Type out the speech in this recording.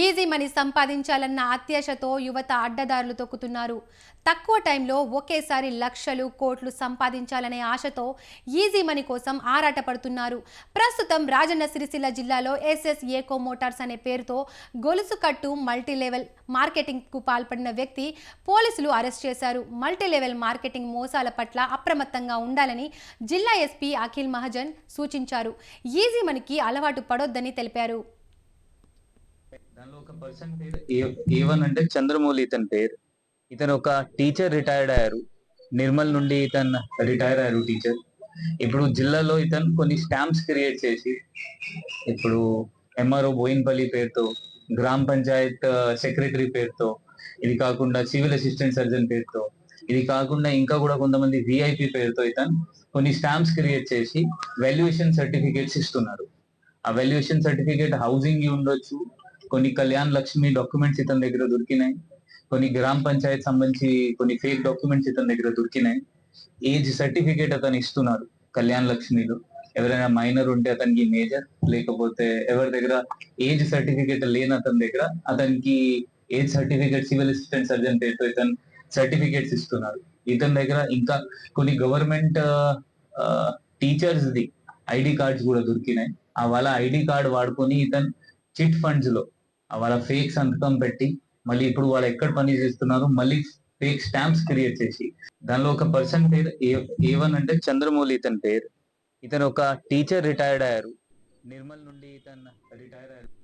Easy money సంపాదించాలన్న అత్యాశతో యువత అడ్డదారులు తొక్కుతున్నారు. తక్కువ టైంలో ఒకేసారి లక్షలు కోట్లు సంపాదించాలనే ఆశతో ఈజీ మనీ కోసం ఆరాటపడుతున్నారు. ప్రస్తుతం రాజన్న సిరిసిల్ల జిల్లాలో ఎస్ఎస్ ఏకో మోటార్స్ అనే పేరుతో గొలుసు కట్టు మల్టీలెవెల్ మార్కెటింగ్కు పాల్పడిన వ్యక్తి పోలీసులు అరెస్ట్ చేశారు. మల్టీలెవెల్ మార్కెటింగ్ మోసాల పట్ల అప్రమత్తంగా ఉండాలని జిల్లా ఎస్పీ అఖిల్ మహాజన్ సూచించారు. ఈజీ మనీకి అలవాటు పడొద్దని తెలిపారు. దానిలో ఒక పర్సన్ పేరు ఏవన్ అంటే చంద్రమౌళి ఇతని పేరు. ఇతను ఒక టీచర్ రిటైర్డ్ అయ్యారు. నిర్మల్ నుండి ఇతను రిటైర్ అయ్యారు టీచర్ ఇప్పుడు జిల్లాలో ఇతను కొన్ని స్టాంప్స్ క్రియేట్ చేసి ఇప్పుడు ఎంఆర్ఓ బోయిన్పల్లి పేరుతో గ్రామ పంచాయత్ uh, సెక్రటరీ పేరుతో ఇది కాకుండా సివిల్ అసిస్టెంట్ సర్జన్ పేరుతో ఇది కాకుండా ఇంకా కూడా కొంతమంది విఐపి పేరుతో ఇతను కొన్ని స్టాంప్స్ క్రియేట్ చేసి వాల్యుయేషన్ సర్టిఫికేట్స్ ఇస్తున్నారు. ఆ వాల్యుయేషన్ సర్టిఫికేట్ హౌసింగ్ ఉండొచ్చు కొన్ని కళ్యాణ్ లక్ష్మి డాక్యుమెంట్స్ ఇతని దగ్గర దొరికినాయి. కొన్ని గ్రామ పంచాయత్ సంబంధించి కొన్ని ఫేక్ డాక్యుమెంట్స్ ఇతని దగ్గర దొరికినాయి. ఏజ్ సర్టిఫికేట్ అతను ఇస్తున్నారు కళ్యాణ్ లక్ష్మిలో. ఎవరైనా మైనర్ ఉంటే అతనికి మేజర్ లేకపోతే ఎవరి దగ్గర ఏజ్ సర్టిఫికేట్ లేని అతని దగ్గర అతనికి age certificate civil assistant surgeon పేరుతో ఇతను సర్టిఫికేట్స్ ఇస్తున్నారు. ఇతని దగ్గర ఇంకా కొన్ని government teachers the ID cards కూడా దొరికినాయి. ఆ వాళ్ళ ఐడి కార్డ్ వాడుకొని ఇతను చిట్ ఫండ్స్లో వాళ్ళ ఫేక్ సంతకం పెట్టి మళ్ళీ ఇప్పుడు వాళ్ళు ఎక్కడ పని చేస్తున్నారు మళ్ళీ ఫేక్ స్టాంప్స్ క్రియేట్ చేసి దానిలో ఒక పర్సన్ పేరు ఏ వన్ అంటే చంద్రమౌళి ఇతని పేరు. ఇతను ఒక టీచర్ రిటైర్డ్ అయ్యారు. నిర్మల్ నుండి ఇతను రిటైర్ అయ్యారు.